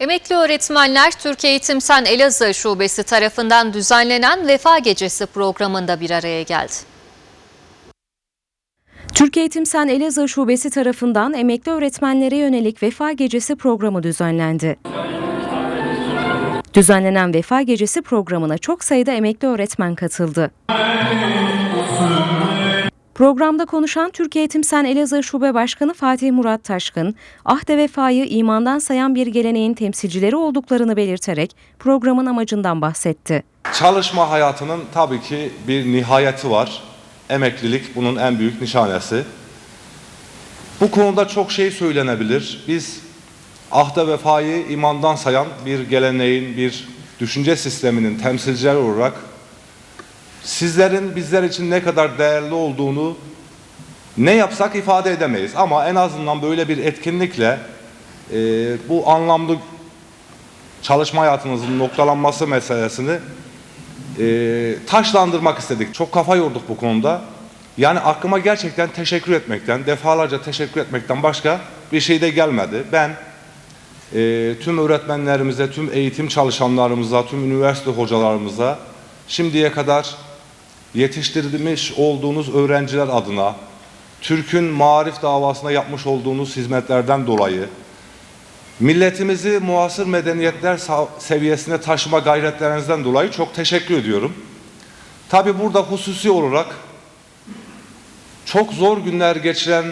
Emekli öğretmenler Türkiye Eğitim Sen Elazığ Şubesi tarafından düzenlenen Vefa Gecesi programında bir araya geldi. Türkiye Eğitim Sen Elazığ Şubesi tarafından emekli öğretmenlere yönelik Vefa Gecesi programı düzenlendi. Düzenlenen Vefa Gecesi programına çok sayıda emekli öğretmen katıldı. Programda konuşan Türkiye Eğitim Elazığ Şube Başkanı Fatih Murat Taşkın, ahde vefayı imandan sayan bir geleneğin temsilcileri olduklarını belirterek programın amacından bahsetti. Çalışma hayatının tabii ki bir nihayeti var. Emeklilik bunun en büyük nişanesi. Bu konuda çok şey söylenebilir. Biz ahde vefayı imandan sayan bir geleneğin, bir düşünce sisteminin temsilcileri olarak sizlerin bizler için ne kadar değerli olduğunu ne yapsak ifade edemeyiz. Ama en azından böyle bir etkinlikle e, bu anlamlı çalışma hayatınızın noktalanması meselesini e, taşlandırmak istedik. Çok kafa yorduk bu konuda. Yani aklıma gerçekten teşekkür etmekten, defalarca teşekkür etmekten başka bir şey de gelmedi. Ben e, tüm öğretmenlerimize, tüm eğitim çalışanlarımıza, tüm üniversite hocalarımıza şimdiye kadar yetiştirmiş olduğunuz öğrenciler adına, Türk'ün marif davasına yapmış olduğunuz hizmetlerden dolayı, milletimizi muasır medeniyetler seviyesine taşıma gayretlerinizden dolayı çok teşekkür ediyorum. Tabi burada hususi olarak çok zor günler geçiren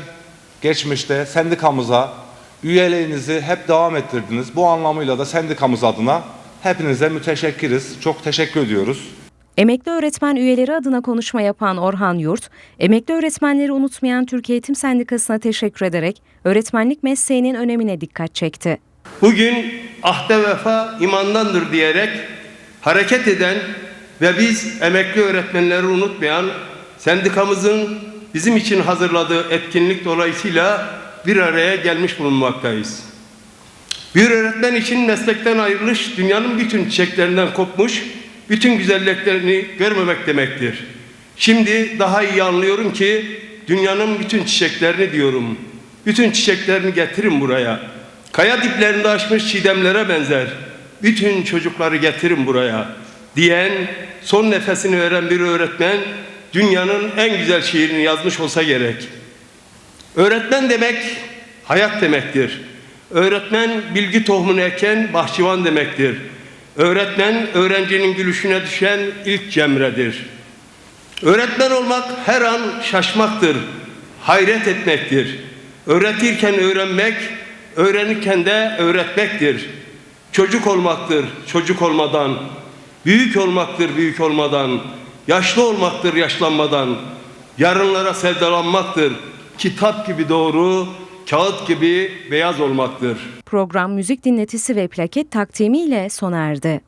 geçmişte sendikamıza üyeliğinizi hep devam ettirdiniz. Bu anlamıyla da sendikamız adına hepinize müteşekkiriz. Çok teşekkür ediyoruz. Emekli öğretmen üyeleri adına konuşma yapan Orhan Yurt, emekli öğretmenleri unutmayan Türkiye Eğitim Sendikası'na teşekkür ederek öğretmenlik mesleğinin önemine dikkat çekti. Bugün ahde vefa imandandır diyerek hareket eden ve biz emekli öğretmenleri unutmayan sendikamızın bizim için hazırladığı etkinlik dolayısıyla bir araya gelmiş bulunmaktayız. Bir öğretmen için meslekten ayrılış dünyanın bütün çiçeklerinden kopmuş, bütün güzelliklerini görmemek demektir. Şimdi daha iyi anlıyorum ki dünyanın bütün çiçeklerini diyorum. Bütün çiçeklerini getirin buraya. Kaya diplerinde açmış çiğdemlere benzer. Bütün çocukları getirin buraya diyen son nefesini veren bir öğretmen dünyanın en güzel şiirini yazmış olsa gerek. Öğretmen demek hayat demektir. Öğretmen bilgi tohumunu eken bahçıvan demektir. Öğretmen öğrencinin gülüşüne düşen ilk cemredir. Öğretmen olmak her an şaşmaktır, hayret etmektir. Öğretirken öğrenmek, öğrenirken de öğretmektir. Çocuk olmaktır, çocuk olmadan. Büyük olmaktır, büyük olmadan. Yaşlı olmaktır, yaşlanmadan. Yarınlara sevdalanmaktır. Kitap gibi doğru, kağıt gibi beyaz olmaktır. Program müzik dinletisi ve plaket takdimi ile sona erdi.